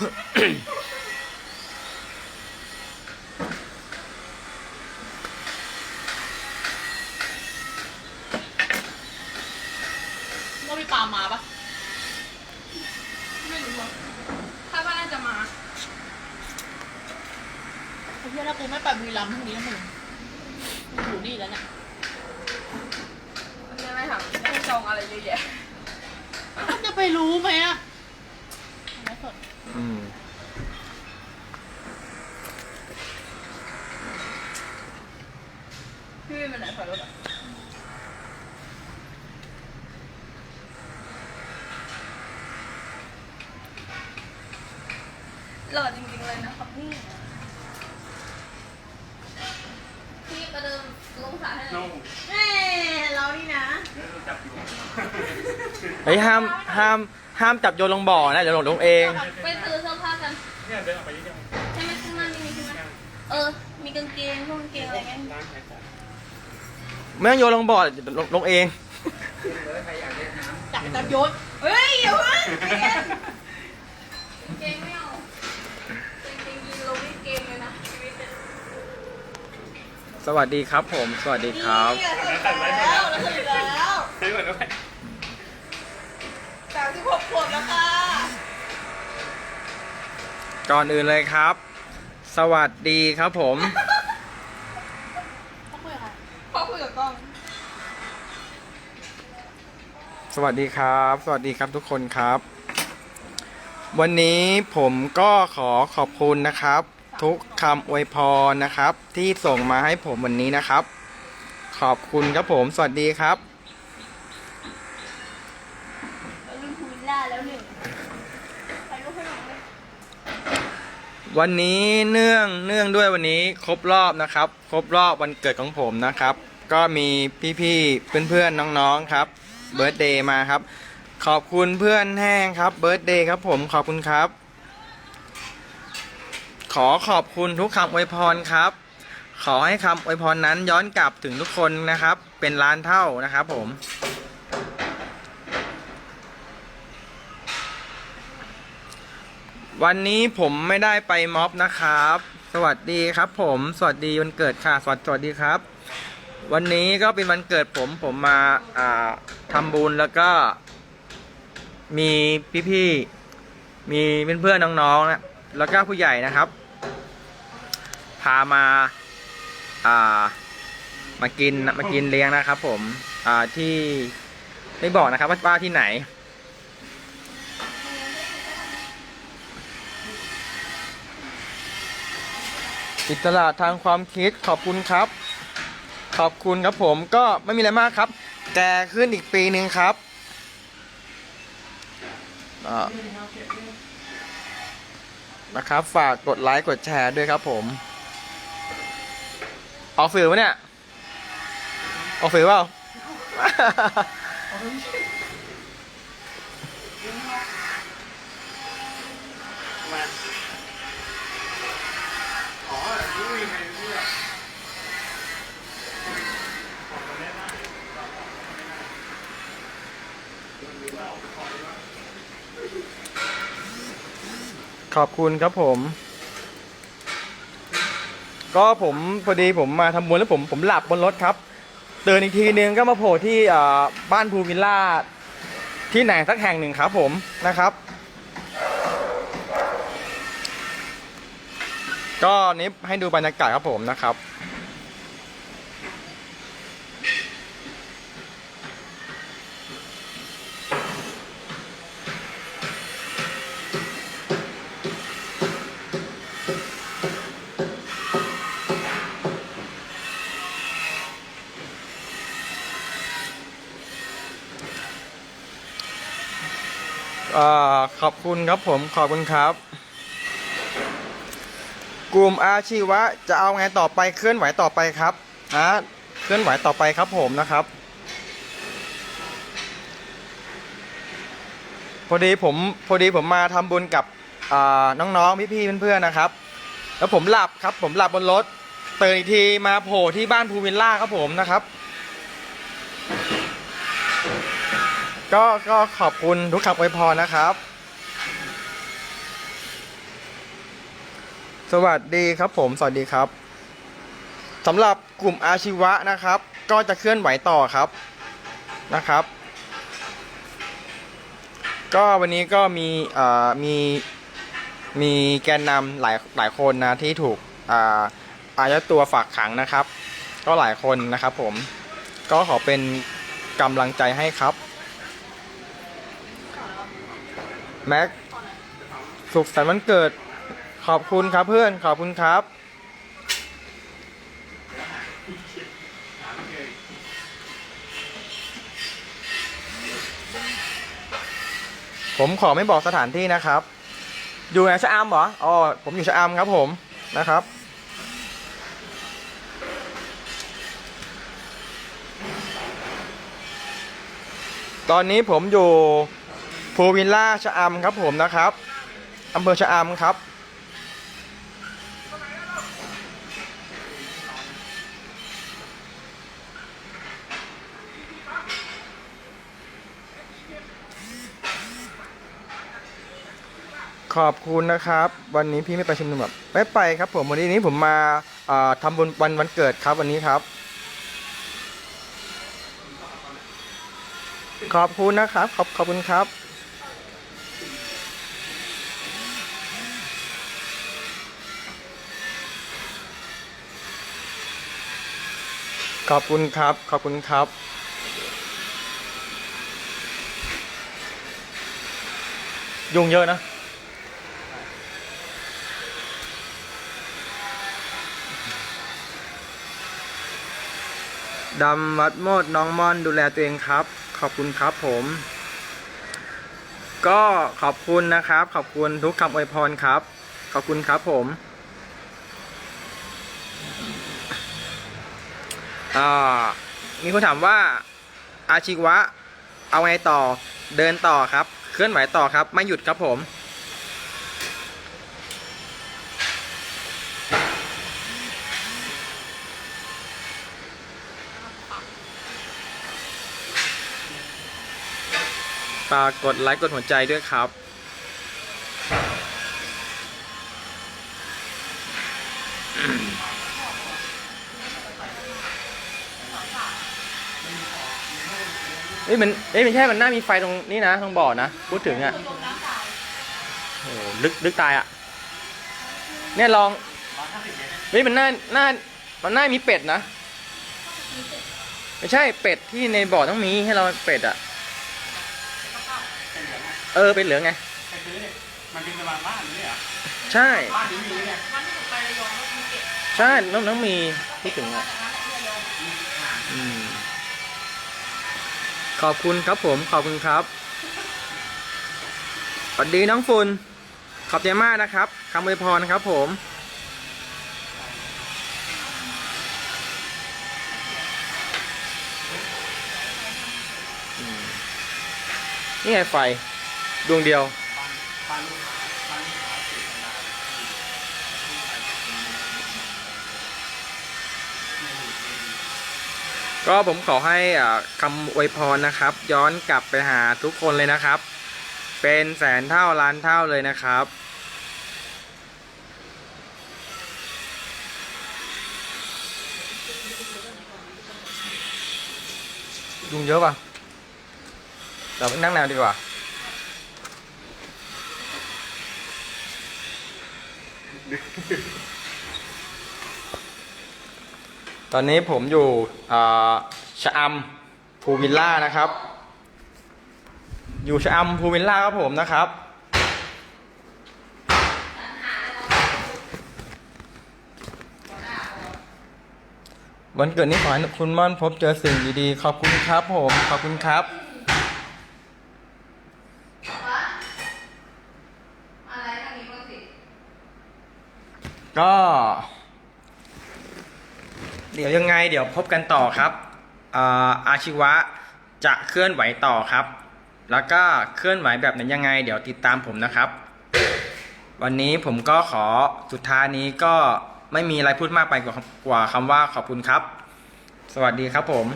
ว่ามีปลามาปะไม่รู้อะคาดว่าน่าจะมาไอ้เพื่อนถ้ากูไม่ไปบุรีรัมย์พรุ่งนี้นะมึงกูอยู่นี่แล้วเนี่ยมันจะไม่ถามให้จองอะไรเยอะแยะมันจะไปรู้ไหมอะไม่สด อืมพี่วินเป็นไหนถอยรถอะหล่อจริงๆเลยนะครับพี่พี่ประเดิมลงสาให้หน่อยแม่เรานี่นะ เฮ้ยห้ามห้าม ห้ามจับโยนลงบ่อนะเดี๋ยวหล่นลงเอง ไปซื้อเสื้อผ้ากันเนี่ยเดินออกไปนิดเดียวใช่ไหมข้างหน้านี่มีใช่ไหมเออ มีกางเกงพวกกางเกงอะไรเงี้ยร้านขายของไม่ต้องโยนลงบ่อเดี๋ยวลงลงเอง จับจับโยนเฮ้ยอย่าเพิ่งกางเกงไม่เอากางเกงยีนลงนี่เกงเลยนะชีวิตเนี่ยสวัสดีครับผม สวัสดีครับ นี่อะเสร็จแล้วแล้วเสร็จแล้ว ซื้อก่อนด้วยสามสิบหก ขวบแล้วค่ะ ก่อนอื่นเลยครับ สวัสดีครับผมต้องคุยกับใครพ่อคุยกับกล้อง สวัสดีครับ สวัสดีครับทุกคนครับ วันนี้ผมก็ขอขอบคุณนะครับ ทุกคำอวยพรนะครับ ที่ส่งมาให้ผมวันนี้นะครับ ขอบคุณครับผม สวัสดีครับ ลืมพูวิลล่า แล้วหนึ่งไปลูกขนมเลยวันนี้เนื่องเนื่องด้วยวันนี้ครบรอบนะครับ ครบรอบวันเกิดของผมนะครับ ก็มีพี่ๆเพื่อนๆน้องๆครับเบิร์ตเดย์มาครับ ขอบคุณเพื่อนแห้งครับเบิร์ตเดย์ครับผมขอบคุณครับ ขอขอบคุณทุกคำอวยพรครับ ขอให้คำอวยพรนั้นย้อนกลับถึงทุกคนนะครับ เป็นล้านเท่านะครับผม วันนี้ผมไม่ได้ไปม็อบนะครับ สวัสดีครับ ผมสวัสดีวันเกิดค่ะ สวัสสวัสดีครับ วันนี้ก็เป็นวันเกิดผมผมมาอ่าทำบุญแล้วก็ มีพี่ๆมีเพื่อนๆน้องๆนะแล้วก็ผู้ใหญ่นะครับ พามาอ่ามากินมากินเลี้ยงนะครับ ผมอ่าที่ไม่บอกนะครับว่าว่าที่ไหน อิสระทางความคิดขอบคุณครับ ขอบคุณครับผมก็ไม่มีอะไรมากครับ แก่ขึ้นอีกปีหนึ่งครับอ่านะครับ ฝากกดไลค์กดแชร์ด้วยครับผมออกฟิลวะเนี่ยออกฟิลเปล่ามา ขอบคุณครับผม ก็ผมพอดีผมมาทำบุญแล้วผมผมหลับบนรถครับตื่นอีกทีนึงก็มาโผล่ที่บ้านภูวิลล่าที่ไหนสักแห่งหนึ่งครับผมนะครับ ก็นี้ให้ดูบรรยากาศครับผมนะครับ ขอบคุณครับผมขอบคุณครับ กลุ่มอาชีวะจะเอาไงต่อไปเคลื่อนไหวต่อไปครับนะเคลื่อนไหวต่อไปครับผมนะครับ พอดีผมพอดีผมมาทำบุญกับอ่าน้องๆพี่ๆเพื่อนๆนะครับ แล้วผมหลับครับ ผมหลับบนรถตื่นอีกทีมาโผล่ที่บ้านภูวิลล่าครับผมนะครับก็ก็ขอบคุณทุกคำอวยพรนะครับ สวัสดีครับผม สวัสดีครับสำหรับกลุ่มอาชีวะนะครับ ก็จะเคลื่อนไหวต่อครับนะครับ ก็วันนี้ก็มีเอ่อมีมีแกนนำหลายหลายคนนะที่ถูกอ่าอายัดตัวฝากขังนะครับ ก็หลายคนนะครับผมก็ขอเป็นกำลังใจให้ครับแม็กสุขสันต์วันเกิด ขอบคุณครับเพื่อนขอบคุณครับ ผมขอไม่บอกสถานที่นะครับ อยู่ในชะอำเหรออ๋อผมอยู่ชะอำครับผมนะครับตอนนี้ผมอยู่ภูวิลล่าชะอำครับผมนะครับอำเภอชะอำครับ ขอบคุณนะครับ วันนี้พี่ไม่ไปชุมนุมแบบไม่ไปครับ ผมวันนี้ผมมาเอ่อทำบุญวันวันเกิดครับวันนี้ครับ ขอบคุณนะครับ ขอบขอบคุณครับ ขอบคุณครับ ขอบคุณครับยุงเยอะนะ ดำวัดโมดน้องม่อนดูแลตัวเองครับ ขอบคุณครับผม ก็ขอบคุณนะครับ ขอบคุณทุกคำอวยพรครับ ขอบคุณครับผมอ่ามีคนถามว่าอาชีวะ เอาไงต่อเดินต่อครับ เคลื่อนไหวต่อครับ ไม่หยุดครับผม ฝากกดไลค์กดหัวใจด้วยครับ เอ้ยมันเอ้ยไม่ใช่มันน่ามีไฟตรงนี้นะตรงบ่อนะ พูดถึงอะโอ้โหลึกลึกตายอะ เนี่ยลองเฮ้ยมันน่าน่ามันน่ามีเป็ดนะ ไม่ใช่เป็ดที่ในบ่อต้องมีให้เราเป็ดอะ เออเป็นเหลืองไง ไปซื้อเนี่ยมันเป็นตลาดบ้านนี่เหรอใช่ บ้านนี้มีเนี่ยวันที่ผมไประยองก็มีเก็บใช่ต้องต้องมีพูดถึงอะ จากนั้นที่ระยองอืม ขอบคุณครับผมขอบคุณครับสวัสดีน้องฟุนขอบใจมากนะครับคำอวยพรนะครับผมอืมนี่ไงไฟ ดวงเดียวก็ผมขอให้อ่าคำอวยพรนะครับ ย้อนกลับไปหาทุกคนเลยนะครับ เป็นแสนเท่าล้านเท่าเลยนะครับ ยุงเยอะป่ะ เราไปนั่งแนวดีกว่า ตอนนี้ผมอยู่ชะอำพูวิลล่านะครับ อยู่ชะอำพูวิลล่าครับผมนะครับ วันเกิดนี้ขอให้คุณม่อนพบเจอสิ่งดีๆ ขอบคุณครับผม ขอบคุณครับ อะไรทางนี้บ้างสิ ก็ เดี๋ยวยังไงเดี๋ยวพบกันต่อครับอาอาชีวะจะเคลื่อนไหวต่อครับ แล้วก็เคลื่อนไหวแบบไหนยังไง เดี๋ยวติดตามผมนะครับ วันนี้ผมก็ขอสุดท้ายนี้ก็ไม่มีอะไรพูดมากไปกว่ากว่าคำว่าขอบคุณครับ สวัสดีครับผม